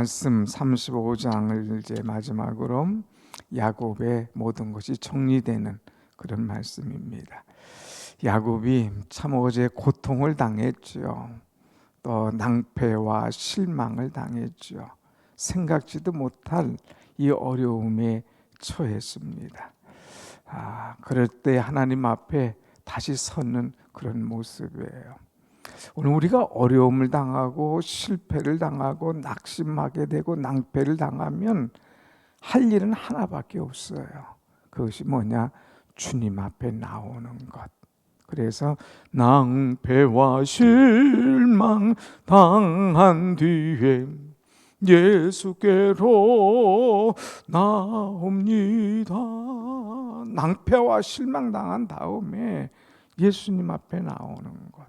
말씀 35장을 이제 마지막으로 야곱의 모든 것이 정리되는 그런 말씀입니다. 야곱이 참 어제 고통을 당했죠. 또 낭패와 실망을 당했죠. 생각지도 못할 이 어려움에 처했습니다. 아, 그럴 때 하나님 앞에 다시 서는 그런 모습이에요. 오늘 우리가 어려움을 당하고 실패를 당하고 낙심하게 되고 낭패를 당하면 할 일은 하나밖에 없어요. 그것이 뭐냐? 주님 앞에 나오는 것. 그래서 낭패와 실망 당한 뒤에 예수께로 나옵니다. 낭패와 실망 당한 다음에 예수님 앞에 나오는 것.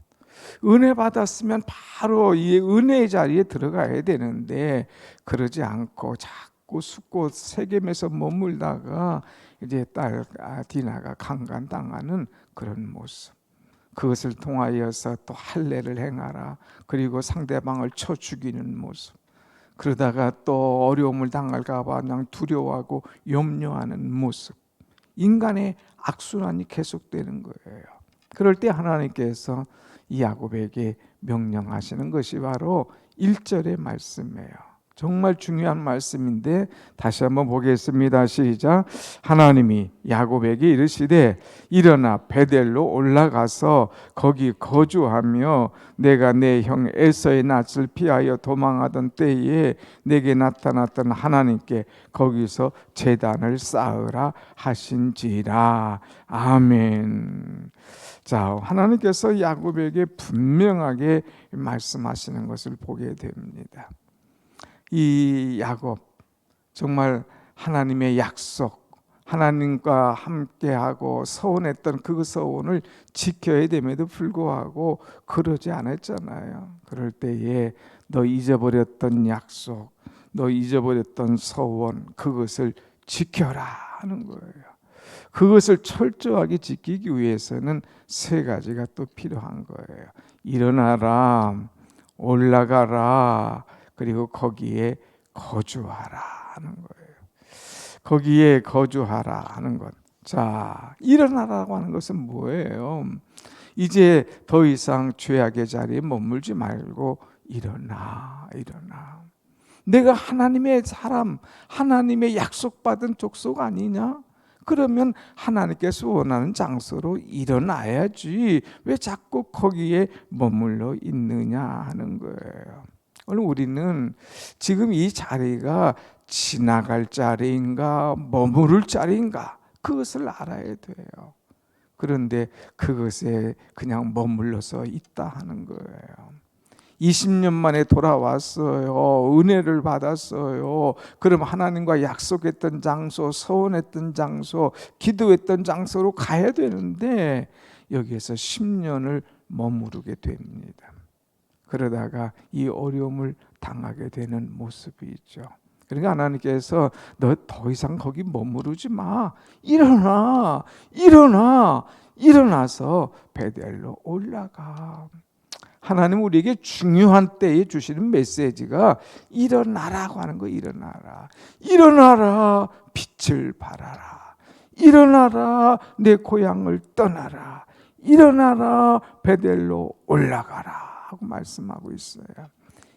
은혜 받았으면 바로 이 은혜의 자리에 들어가야 되는데 그러지 않고 자꾸 숙고 세겜에서 머물다가 이제 딸 아, 디나가 강간 당하는 그런 모습. 그것을 통하여서 또 할례를 행하라. 그리고 상대방을 쳐 죽이는 모습. 그러다가 또 어려움을 당할까봐 그냥 두려워하고 염려하는 모습. 인간의 악순환이 계속되는 거예요. 그럴 때 하나님께서 이 야곱에게 명령하시는 것이 바로 1절의 말씀이에요. 정말 중요한 말씀인데 다시 한번 보겠습니다. 시작. 하나님이 야곱에게 이르시되 일어나 베델로 올라가서 거기 거주하며 내가 내 형 에서의 낯을 피하여 도망하던 때에 내게 나타났던 하나님께 거기서 제단을 쌓으라 하신지라. 아멘. 자, 하나님께서 야곱에게 분명하게 말씀하시는 것을 보게 됩니다. 이 야곱 정말 하나님의 약속, 하나님과 함께하고 서원했던 그 서원을 지켜야 됨에도 불구하고 그러지 않았잖아요. 그럴 때에 너 잊어버렸던 약속, 너 잊어버렸던 서원, 그것을 지켜라 하는 거예요. 그것을 철저하게 지키기 위해서는 세 가지가 또 필요한 거예요. 일어나라, 올라가라, 그리고 거기에 거주하라 하는 거예요. 거기에 거주하라 하는 것. 자, 일어나라고 하는 것은 뭐예요? 이제 더 이상 죄악의 자리에 머물지 말고 일어나, 일어나. 내가 하나님의 사람, 하나님의 약속받은 족속 아니냐? 그러면 하나님께서 원하는 장소로 일어나야지. 왜 자꾸 거기에 머물러 있느냐 하는 거예요. 오늘 우리는 지금 이 자리가 지나갈 자리인가 머무를 자리인가 그것을 알아야 돼요. 그런데 그것에 그냥 머물러서 있다 하는 거예요. 20년 만에 돌아왔어요. 은혜를 받았어요. 그럼 하나님과 약속했던 장소, 서원했던 장소, 기도했던 장소로 가야 되는데 여기에서 10년을 머무르게 됩니다. 그러다가 이 어려움을 당하게 되는 모습이 있죠. 그러니까 하나님께서 너 더 이상 거기 머무르지 마. 일어나. 일어나. 일어나서 베델로 올라가. 하나님 우리에게 중요한 때에 주시는 메시지가 일어나라고 하는 거 일어나라. 일어나라. 빛을 발하라. 일어나라. 내 고향을 떠나라. 일어나라. 베델로 올라가라. 하고 말씀하고 있어요.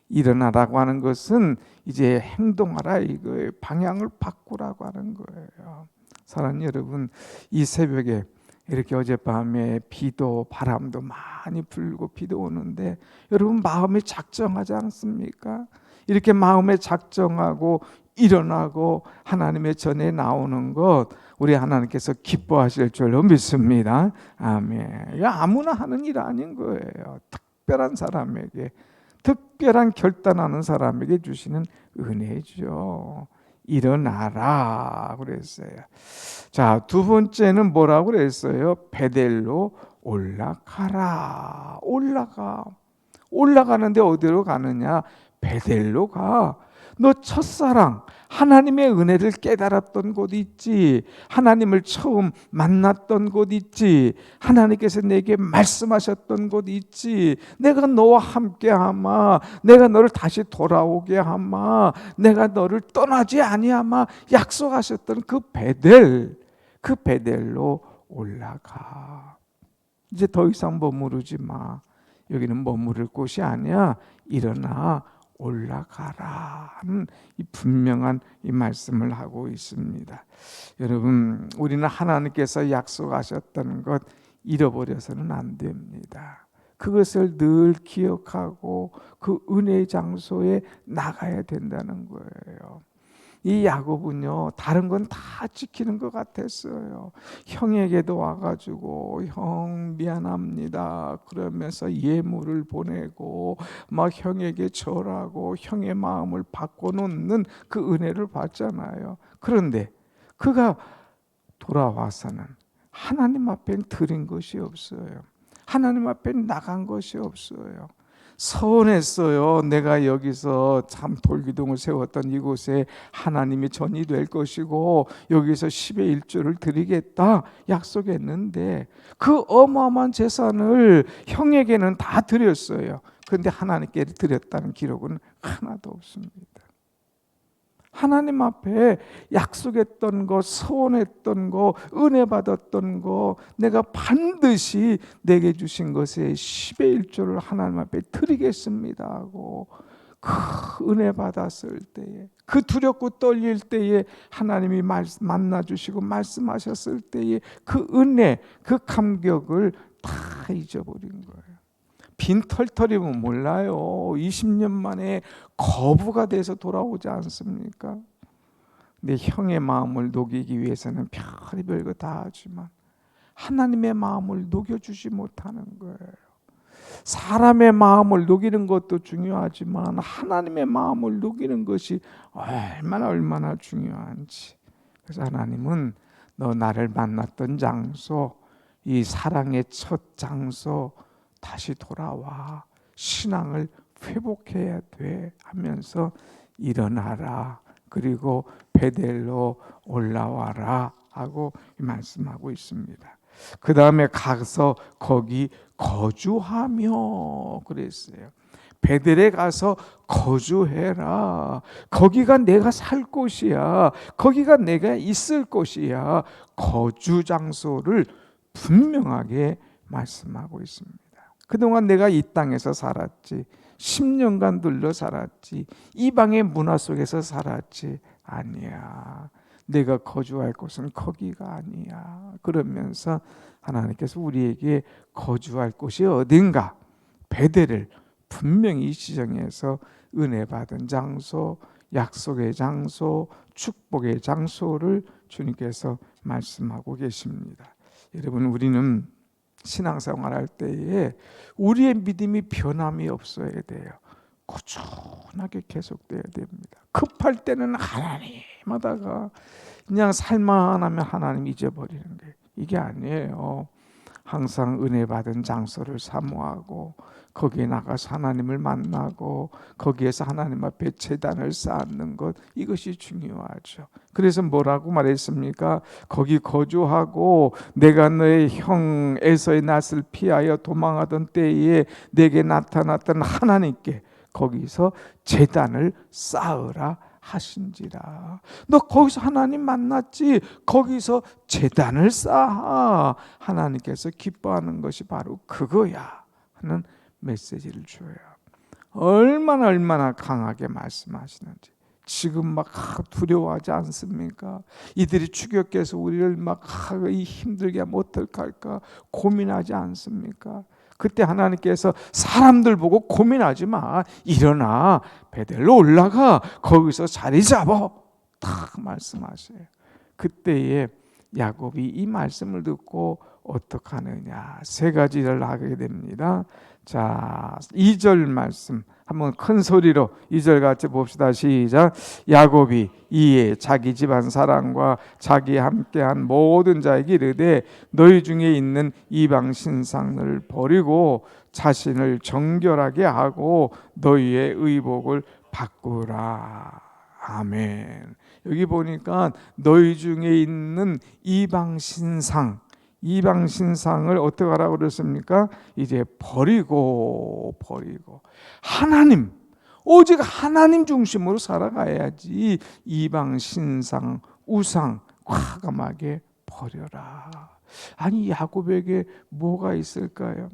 일어나라고 하는 것은 이제 행동하라 이거예요. 방향을 바꾸라고 하는 거예요. 사랑 여러분, 이 새벽에 이렇게 어젯밤에 비도 바람도 많이 불고 비도 오는데 여러분 마음에 작정하지 않습니까? 이렇게 마음에 작정하고 일어나고 하나님의 전에 나오는 것 우리 하나님께서 기뻐하실 줄로 믿습니다. 아멘. 아무나 하는 일 아닌 거예요. 특별한 사람에게 특별한 결단하는 사람에게 주시는 은혜죠. 일어나라 그랬어요. 자, 두 번째는 뭐라고 그랬어요? 베델로 올라가라. 올라가. 올라가는데 어디로 가느냐? 베델로 가. 너 첫사랑 하나님의 은혜를 깨달았던 곳 있지. 하나님을 처음 만났던 곳 있지. 하나님께서 내게 말씀하셨던 곳 있지. 내가 너와 함께 하마. 내가 너를 다시 돌아오게 하마. 내가 너를 떠나지 아니하마. 약속하셨던 그 베델. 그 베델로 올라가. 이제 더 이상 머무르지 마. 여기는 머무를 곳이 아니야. 일어나 올라가라 하는 이 분명한 이 말씀을 하고 있습니다. 여러분, 우리는 하나님께서 약속하셨던 것 잃어버려서는 안 됩니다. 그것을 늘 기억하고 그 은혜의 장소에 나가야 된다는 거예요. 이 야곱은요 다른 건 다 지키는 것 같았어요. 형에게도 와가지고 형 미안합니다. 그러면서 예물을 보내고 막 형에게 절하고 형의 마음을 바꿔놓는 그 은혜를 받잖아요. 그런데 그가 돌아와서는 하나님 앞엔 드린 것이 없어요. 하나님 앞엔 나간 것이 없어요. 서운했어요. 내가 여기서 참 돌기둥을 세웠던 이곳에 하나님이 전이 될 것이고 여기서 10의 1조를 드리겠다 약속했는데 그 어마어마한 재산을 형에게는 다 드렸어요. 그런데 하나님께 드렸다는 기록은 하나도 없습니다. 하나님 앞에 약속했던 거, 소원했던 거, 은혜 받았던 거, 내가 반드시 내게 주신 것의 10의 1조를 하나님 앞에 드리겠습니다 하고 그 은혜 받았을 때에 그 두렵고 떨릴 때에 하나님이 만나 주시고 말씀하셨을 때에 그 은혜, 그 감격을 다 잊어버린 거예요. 빈 털털이면 몰라요. 20년 만에 거부가 돼서 돌아오지 않습니까? 내 형의 마음을 녹이기 위해서는 별의별 거다 하지만 하나님의 마음을 녹여주지 못하는 거예요. 사람의 마음을 녹이는 것도 중요하지만 하나님의 마음을 녹이는 것이 얼마나 얼마나 중요한지. 그래서 하나님은 너 나를 만났던 장소, 이 사랑의 첫 장소, 다시 돌아와 신앙을 회복해야 돼 하면서 일어나라 그리고 베델로 올라와라 하고 말씀하고 있습니다. 그 다음에 가서 거기 거주하며 그랬어요. 베델에 가서 거주해라. 거기가 내가 살 곳이야. 거기가 내가 있을 곳이야. 거주 장소를 분명하게 말씀하고 있습니다. 그동안 내가 이 땅에서 살았지. 10년간 둘러 살았지. 이방의 문화 속에서 살았지. 아니야. 내가 거주할 곳은 거기가 아니야. 그러면서 하나님께서 우리에게 거주할 곳이 어딘가 베델을 분명히 지정해서 은혜 받은 장소, 약속의 장소, 축복의 장소를 주님께서 말씀하고 계십니다. 여러분 우리는 신앙생활 할 때에 우리의 믿음이 변함이 없어야 돼요. 꾸준하게 계속돼야 됩니다. 급할 때는 하나님 하다가 그냥 살만 하면 하나님 잊어버리는 게 이게 아니에요. 항상 은혜 받은 장소를 사모하고 거기에 나가서 하나님을 만나고 거기에서 하나님 앞에 재단을 쌓는 것 이것이 중요하죠. 그래서 뭐라고 말했습니까? 거기 거주하고 내가 너의 형 에서의 낯을 피하여 도망하던 때에 내게 나타났던 하나님께 거기서 재단을 쌓으라 하신지라. 너 거기서 하나님 만났지? 거기서 재단을 쌓아. 하나님께서 기뻐하는 것이 바로 그거야. 하는 메시지를 줘요. 얼마나 얼마나 강하게 말씀하시는지. 지금 막 두려워하지 않습니까? 이들이 추격해서 우리를 막 힘들게 하면 어떡할까 고민하지 않습니까? 그때 하나님께서 사람들 보고 고민하지 마. 일어나. 베델로 올라가. 거기서 자리 잡아. 딱 말씀하세요. 그때에 야곱이 이 말씀을 듣고 어떻게 하느냐. 세 가지를 하게 됩니다. 자, 2절 말씀. 한번 큰 소리로 2절 같이 봅시다. 시작. 야곱이 이에 자기 집안 사람과 자기 함께한 모든 자에게 이르되 너희 중에 있는 이방 신상을 버리고 자신을 정결하게 하고 너희의 의복을 바꾸라. 아멘. 여기 보니까 너희 중에 있는 이방 신상 이방 신상을 어떻게 하라고 그랬습니까? 이제 버리고 버리고 하나님 오직 하나님 중심으로 살아가야지 이방 신상 우상 과감하게 버려라. 아니 야곱에게 뭐가 있을까요?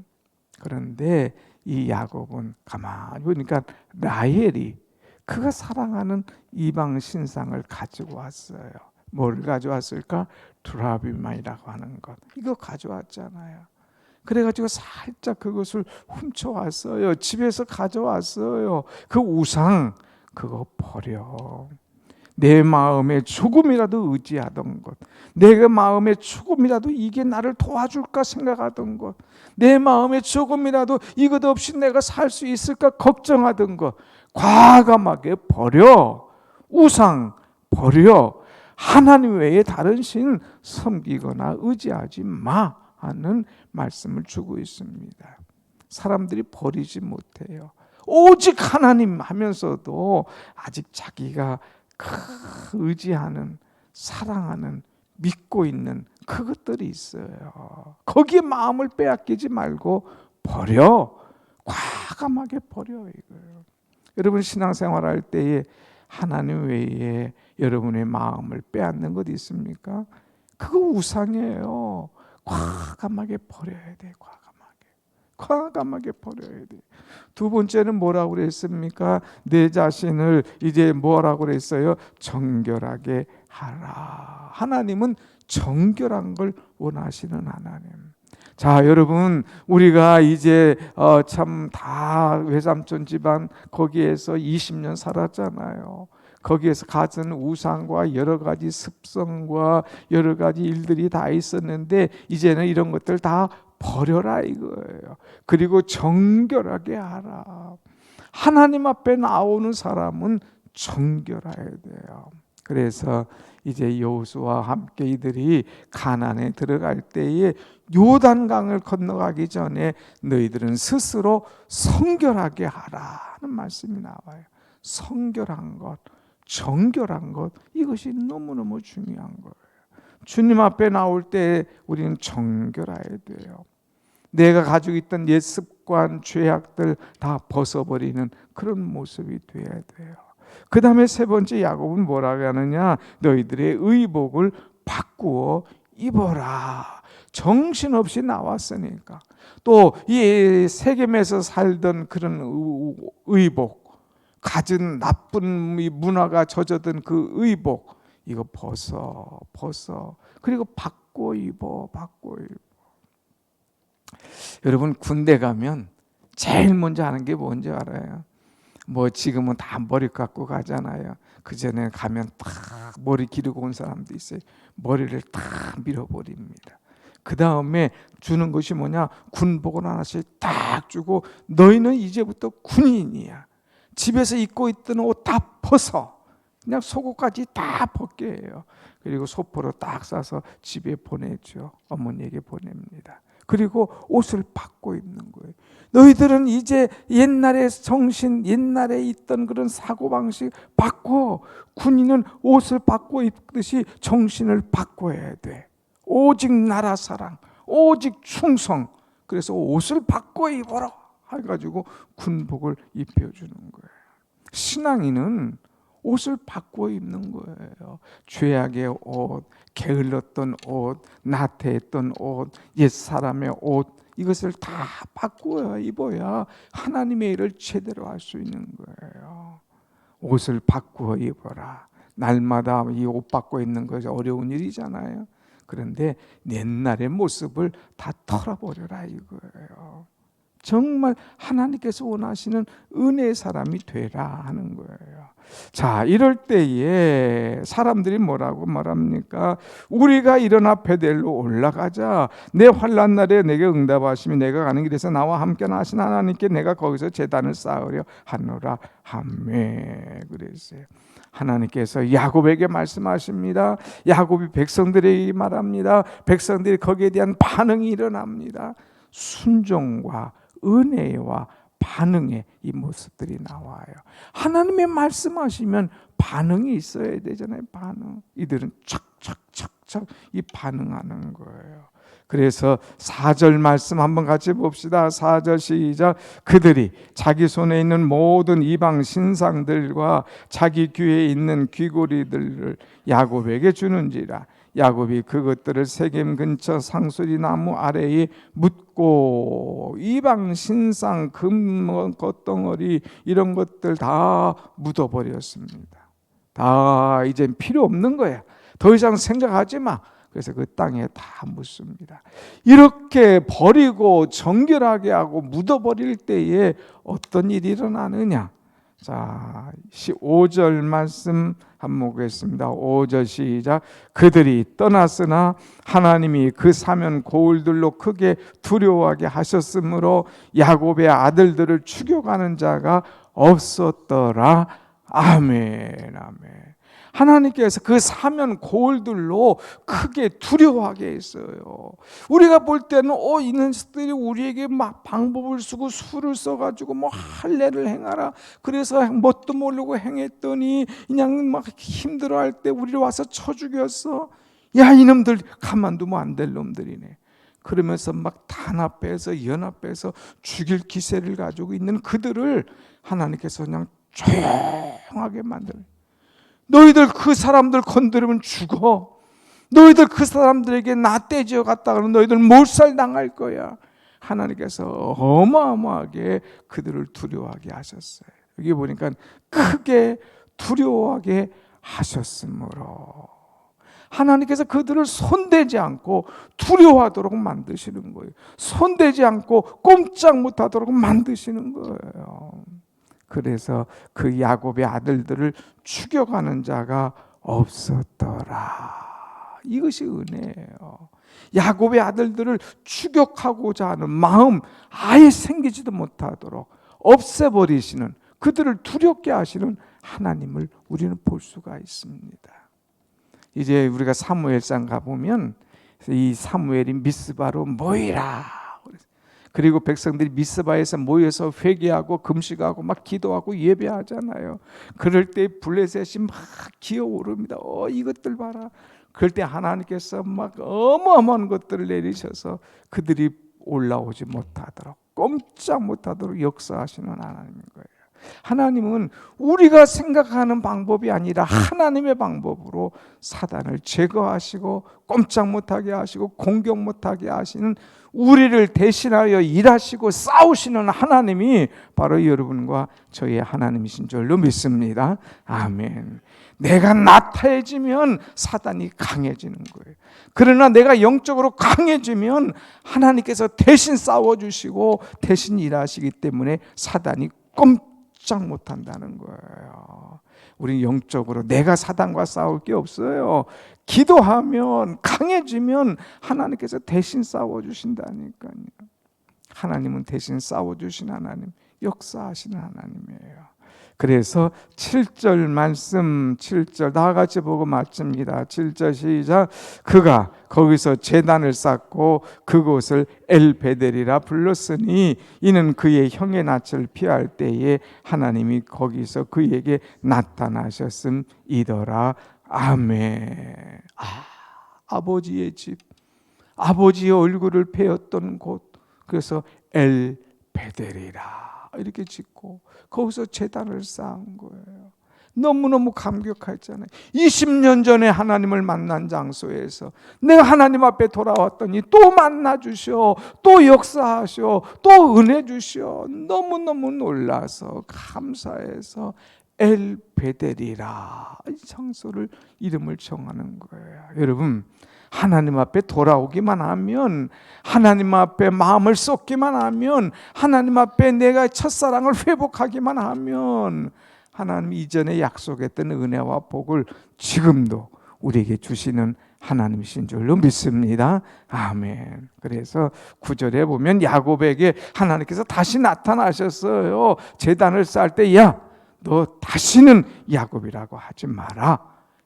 그런데 이 야곱은 가만히 보니까 라헬이 그가 사랑하는 이방 신상을 가지고 왔어요. 뭘 가져왔을까? 드라비마이라고 하는 것. 이거 가져왔잖아요. 그래가지고 살짝 그것을 훔쳐왔어요. 집에서 가져왔어요. 그 우상 그거 버려. 내 마음에 조금이라도 의지하던 것, 내 마음에 조금이라도 이게 나를 도와줄까 생각하던 것, 내 마음에 조금이라도 이것 없이 내가 살 수 있을까 걱정하던 것, 과감하게 버려. 우상 버려. 하나님 외에 다른 신 섬기거나 의지하지 마 하는 말씀을 주고 있습니다. 사람들이 버리지 못해요. 오직 하나님 하면서도 아직 자기가 그 의지하는 사랑하는 믿고 있는 그것들이 있어요. 거기에 마음을 빼앗기지 말고 버려. 과감하게 버려 이거예요. 여러분 신앙생활 할 때에 하나님 외에 여러분의 마음을 빼앗는 것 있습니까? 그거 우상이에요. 과감하게 버려야 돼. 과감하게. 과감하게 버려야 돼. 두 번째는 뭐라고 그랬습니까? 내 자신을 이제 뭐라고 그랬어요? 정결하게 하라. 하나님은 정결한 걸 원하시는 하나님. 자, 여러분, 우리가 이제 어, 참다 외삼촌 집안 거기에서 20년 살았잖아요. 거기에서 가진 우상과 여러 가지 습성과 여러 가지 일들이 다 있었는데 이제는 이런 것들 다 버려라 이거예요. 그리고 정결하게 하라. 하나님 앞에 나오는 사람은 정결해야 돼요. 그래서 이제 여호수와 함께 이들이 가나안에 들어갈 때에 요단강을 건너가기 전에 너희들은 스스로 성결하게 하라는 말씀이 나와요. 성결한 것, 정결한 것 이것이 너무너무 중요한 거예요. 주님 앞에 나올 때 우리는 정결해야 돼요. 내가 가지고 있던 옛 습관, 죄악들 다 벗어버리는 그런 모습이 돼야 돼요. 그 다음에 세 번째 야곱은 뭐라고 하느냐? 너희들의 의복을 바꾸어 입어라. 정신없이 나왔으니까. 또 이 세겜에서 살던 그런 의복, 가진 나쁜 문화가 젖어든 그 의복, 이거 벗어, 벗어. 그리고 바꿔 입어, 바꿔 입어. 여러분 군대 가면 제일 먼저 하는 게 뭔지 알아요? 뭐 지금은 다 머리 깎고 가잖아요. 그 전에 가면 딱 머리 기르고 온 사람도 있어요. 머리를 딱 밀어버립니다. 그 다음에 주는 것이 뭐냐? 군복을 하나씩 딱 주고 너희는 이제부터 군인이야. 집에서 입고 있던 옷 다 벗어. 그냥 속옷까지 다 벗게 해요. 그리고 소포로 딱 싸서 집에 보내죠. 어머니에게 보냅니다. 그리고 옷을 바꿔 입는 거예요. 너희들은 이제 옛날의 정신, 옛날에 있던 그런 사고방식 바꿔. 군인은 옷을 바꿔 입듯이 정신을 바꿔야 돼. 오직 나라 사랑, 오직 충성. 그래서 옷을 바꿔 입어라. 해가지고 군복을 입혀주는 거예요. 신앙인은 옷을 바꿔 입는 거예요. 죄악의 옷, 게을렀던 옷, 나태했던 옷, 옛 사람의 옷 이것을 다 바꾸어 입어야 하나님의 일을 제대로 할 수 있는 거예요. 옷을 바꾸어 입어라. 날마다 이 옷 바꿔 입는 것이 어려운 일이잖아요. 그런데 옛날의 모습을 다 털어버려라 이거예요. 정말 하나님께서 원하시는 은혜의 사람이 되라 하는 거예요. 자, 이럴 때에 사람들이 뭐라고 말합니까? 우리가 일어나 베델로 올라가자. 내 환란 날에 내게 응답하시며 내가 가는 길에서 나와 함께 나신 하나님께 내가 거기서 재단을 쌓으려 하노라 하매 그랬어요. 하나님께서 야곱에게 말씀하십니다. 야곱이 백성들에게 말합니다. 백성들이 거기에 대한 반응이 일어납니다. 순종과 은혜와 반응의 이 모습들이 나와요. 하나님의 말씀하시면 반응이 있어야 되잖아요. 반응. 이들은 착착착착 이 반응하는 거예요. 그래서 4절 말씀 한번 같이 봅시다. 4절 시작. 그들이 자기 손에 있는 모든 이방 신상들과 자기 귀에 있는 귀고리들을 야곱에게 주는지라. 야곱이 그것들을 세겜 근처 상수리 나무 아래에 묻고 이방 신상 금것덩어리 이런 것들 다 묻어 버렸습니다. 다 이제 필요 없는 거야. 더 이상 생각하지 마. 그래서 그 땅에 다 묻습니다. 이렇게 버리고 정결하게 하고 묻어버릴 때에 어떤 일이 일어나느냐? 자, 5절 말씀 한번 보겠습니다. 5절 시작. 그들이 떠났으나 하나님이 그 사면 고울들로 크게 두려워하게 하셨으므로 야곱의 아들들을 죽여가는 자가 없었더라. 아멘, 아멘. 하나님께서 그 사면 고울들로 크게 두려워하게 했어요. 우리가 볼 때는 어 있는 것들이 우리에게 막 방법을 쓰고 수를 써가지고 뭐 할례를 행하라. 그래서 뭣도 모르고 행했더니 그냥 막 힘들어할 때 우리를 와서 쳐 죽였어. 야 이놈들 가만두면 안 될 놈들이네. 그러면서 막 단합해서 연합해서 죽일 기세를 가지고 있는 그들을 하나님께서 그냥 조용하게 만들어. 너희들 그 사람들 건드리면 죽어. 너희들 그 사람들에게 나 떼지어 갔다 가면 너희들 몰살 당할 거야. 하나님께서 어마어마하게 그들을 두려워하게 하셨어요. 여기 보니까 크게 두려워하게 하셨으므로 하나님께서 그들을 손대지 않고 두려워하도록 만드시는 거예요. 손대지 않고 꼼짝 못하도록 만드시는 거예요. 그래서 그 야곱의 아들들을 죽여가는 자가 없었더라. 이것이 은혜예요. 야곱의 아들들을 추격하고자 하는 마음 아예 생기지도 못하도록 없애버리시는 그들을 두렵게 하시는 하나님을 우리는 볼 수가 있습니다. 이제 우리가 사무엘상 가보면 이 사무엘이 미스바로 모이라 그리고 백성들이 미스바에서 모여서 회개하고 금식하고 막 기도하고 예배하잖아요. 그럴 때 블레셋이 막 기어오릅니다. 어 이것들 봐라. 그럴 때 하나님께서 막 어마어마한 것들을 내리셔서 그들이 올라오지 못하도록 꼼짝 못하도록 역사하시는 하나님인 거예요. 하나님은 우리가 생각하는 방법이 아니라 하나님의 방법으로 사단을 제거하시고 꼼짝 못하게 하시고 공격 못하게 하시는 우리를 대신하여 일하시고 싸우시는 하나님이 바로 여러분과 저의 하나님이신 줄로 믿습니다. 아멘. 내가 나타해지면 사단이 강해지는 거예요. 그러나 내가 영적으로 강해지면 하나님께서 대신 싸워주시고 대신 일하시기 때문에 사단이 꼼 짝 못 한다는 거예요. 우리 영적으로 내가 사단과 싸울 게 없어요. 기도하면 강해지면 하나님께서 대신 싸워 주신다니까요. 하나님은 대신 싸워 주신 하나님, 역사하시는 하나님이에요. 그래서 7절 말씀 7절 다 같이 보고 맞춥니다. 7절 시작 그가 거기서 제단을 쌓고 그곳을 엘베델이라 불렀으니 이는 그의 형의 낯을 피할 때에 하나님이 거기서 그에게 나타나셨음이더라. 아멘. 아, 아버지의 집, 아버지의 얼굴을 베었던 곳, 그래서 엘베델이라 이렇게 짓고 거기서 재단을 쌓은 거예요. 너무너무 감격했잖아요. 20년 전에 하나님을 만난 장소에서 내가 하나님 앞에 돌아왔더니 또 만나 주셔, 또 역사하셔, 또 은혜 주셔. 너무너무 놀라서 감사해서 엘 베델이라 이 장소를 이름을 정하는 거예요. 여러분 하나님 앞에 돌아오기만 하면 하나님 앞에 마음을 쏟기만 하면 하나님 앞에 내가 첫사랑을 회복하기만 하면 하나님 이전에 약속했던 은혜와 복을 지금도 우리에게 주시는 하나님이신 줄로 믿습니다. 아멘. 그래서 구절에 보면 야곱에게 하나님께서 다시 나타나셨어요. 재단을 쌓을 때 야, 너 다시는 야곱이라고 하지 마라.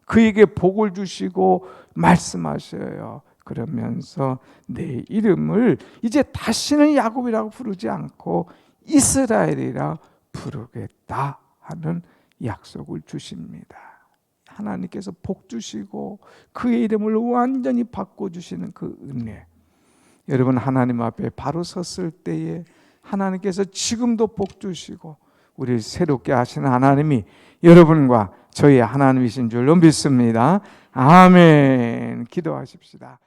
그에게 복을 주시고 말씀하셔요. 그러면서 내 이름을 이제 다시는 야곱이라고 부르지 않고 이스라엘이라 부르겠다 하는 약속을 주십니다. 하나님께서 복 주시고 그의 이름을 완전히 바꿔 주시는 그 은혜. 여러분 하나님 앞에 바로 섰을 때에 하나님께서 지금도 복 주시고 우리를 새롭게 하시는 하나님이 여러분과 저희 하나님이신 줄로 믿습니다. 아멘. 기도하십시다.